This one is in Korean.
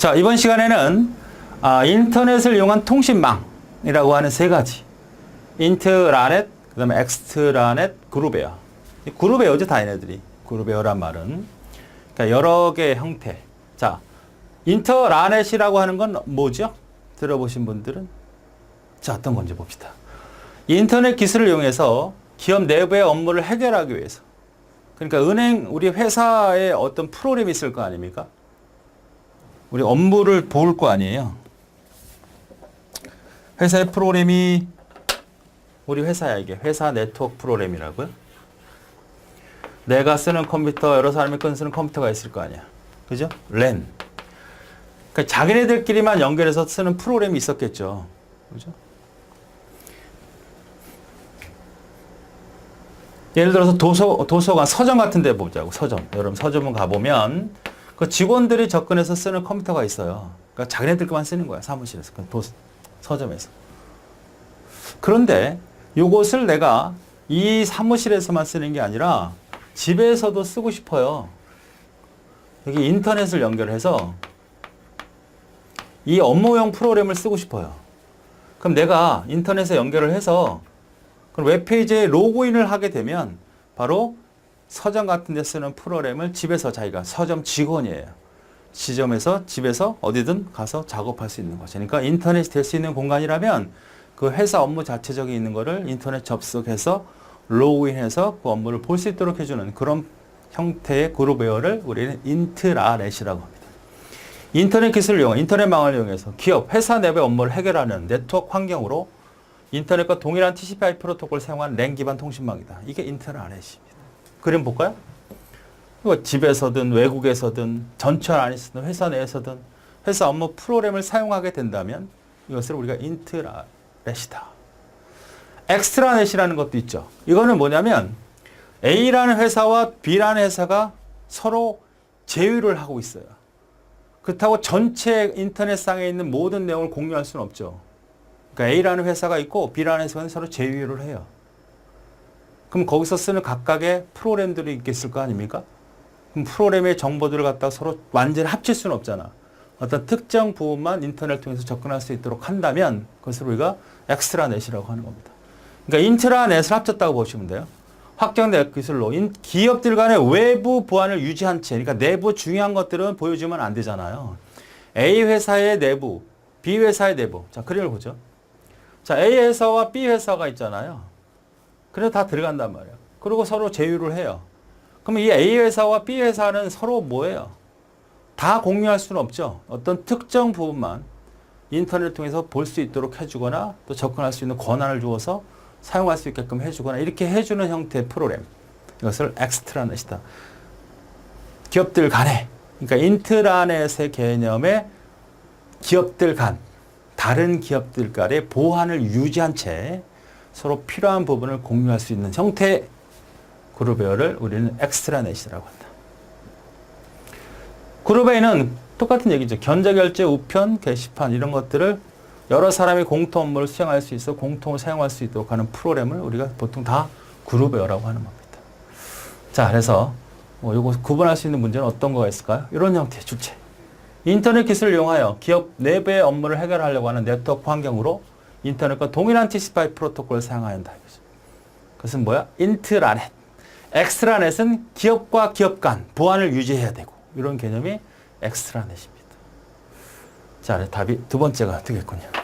자, 이번 시간에는 아, 인터넷을 이용한 통신망이라고 하는 세 가지. 인트라넷, 그 다음에 엑스트라넷, 그룹웨어. 이 그룹웨어죠, 다 얘네들이. 그룹웨어란 말은. 그러니까 여러 개의 형태. 자, 인터라넷이라고 하는 건 뭐죠? 들어보신 분들은? 자, 어떤 건지 봅시다. 인터넷 기술을 이용해서 기업 내부의 업무를 해결하기 위해서. 그러니까 은행, 우리 회사에 어떤 프로그램이 있을 거 아닙니까? 우리 업무를 볼 거 아니에요. 회사의 프로그램이 우리 회사야 이게 회사 네트워크 프로그램이라고요. 내가 쓰는 컴퓨터 여러 사람이 쓰는 컴퓨터가 있을 거 아니야. 그죠? 랜. 그러니까 자기네들끼리만 연결해서 쓰는 프로그램이 있었겠죠. 그죠? 예를 들어서 도서, 도서관, 서점 같은 데 보자고, 서점. 여러분 서점은 가보면 그 직원들이 접근해서 쓰는 컴퓨터가 있어요. 그러니까 자기네들만 쓰는 거야, 사무실에서. 그 도, 서점에서. 그런데 이것을 내가 이 사무실에서만 쓰는 게 아니라 집에서도 쓰고 싶어요. 여기 인터넷을 연결해서 이 업무용 프로그램을 쓰고 싶어요. 그럼 내가 인터넷에 연결을 해서 그럼 웹페이지에 로그인을 하게 되면 바로 서점 같은 데 쓰는 프로그램을 집에서 자기가 서점 직원이에요. 지점에서 집에서 어디든 가서 작업할 수 있는 거죠. 그러니까 인터넷이 될 수 있는 공간이라면 그 회사 업무 자체적인 있는 거를 인터넷 접속해서 로그인해서 그 업무를 볼 수 있도록 해주는 그런 형태의 그룹웨어를 우리는 인트라넷이라고 합니다. 인터넷 기술을 이용, 인터넷망을 이용해서 기업, 회사 내부의 업무를 해결하는 네트워크 환경으로 인터넷과 동일한 TCP/IP 프로토콜을 사용한 랜 기반 통신망이다. 이게 인터넷입니다. 그림 볼까요? 이거 집에서든 외국에서든 전철 안에서든 회사 내에서든 회사 업무 프로그램을 사용하게 된다면 이것을 우리가 인트라넷이다. 엑스트라넷이라는 것도 있죠. 이거는 뭐냐면 A라는 회사와 B라는 회사가 서로 제휴를 하고 있어요. 그렇다고 전체 인터넷상에 있는 모든 내용을 공유할 수는 없죠. 그러니까 A라는 회사가 있고 B라는 회사는 서로 제휴를 해요. 그럼 거기서 쓰는 각각의 프로그램들이 있겠을 거 아닙니까? 그럼 프로그램의 정보들을 갖다가 서로 완전히 합칠 수는 없잖아. 어떤 특정 부분만 인터넷 통해서 접근할 수 있도록 한다면 그것을 우리가 엑스트라넷이라고 하는 겁니다. 그러니까 인트라넷을 합쳤다고 보시면 돼요. 확정된 기술로 인- 기업들 간의 외부 보안을 유지한 채, 그러니까 내부 중요한 것들은 보여주면 안 되잖아요. A 회사의 내부, B 회사의 내부. 자, 그림을 보죠. 자, A 회사와 B 회사가 있잖아요. 그래서 다 들어간단 말이에요. 그리고 서로 제휴를 해요. 그러면 이 A 회사와 B 회사는 서로 뭐예요? 다 공유할 수는 없죠. 어떤 특정 부분만 인터넷을 통해서 볼 수 있도록 해주거나 또 접근할 수 있는 권한을 주어서 사용할 수 있게끔 해주거나 이렇게 해주는 형태의 프로그램. 이것을 엑스트라넷이다. 기업들 간에, 그러니까 인트라넷의 개념에 기업들 간, 다른 기업들 간의 보안을 유지한 채 서로 필요한 부분을 공유할 수 있는 형태의 그룹웨어를 우리는 엑스트라넷이라고 한다. 그룹웨어는 똑같은 얘기죠. 견적결제, 우편, 게시판 이런 것들을 여러 사람이 공통 업무를 수행할 수 있어 공통을 사용할 수 있도록 하는 프로그램을 우리가 보통 다 그룹웨어라고 하는 겁니다. 자, 그래서 뭐 요거 구분할 수 있는 문제는 어떤 거가 있을까요? 이런 형태의 주체. 인터넷 기술을 이용하여 기업 내부의 업무를 해결하려고 하는 네트워크 환경으로 인터넷과 동일한 TCP/IP 프로토콜을 사용한다. 그것은 뭐야? 인트라넷. 엑스트라넷은 기업과 기업 간 보안을 유지해야 되고 이런 개념이 엑스트라넷입니다. 자, 답이 두 번째가 되겠군요.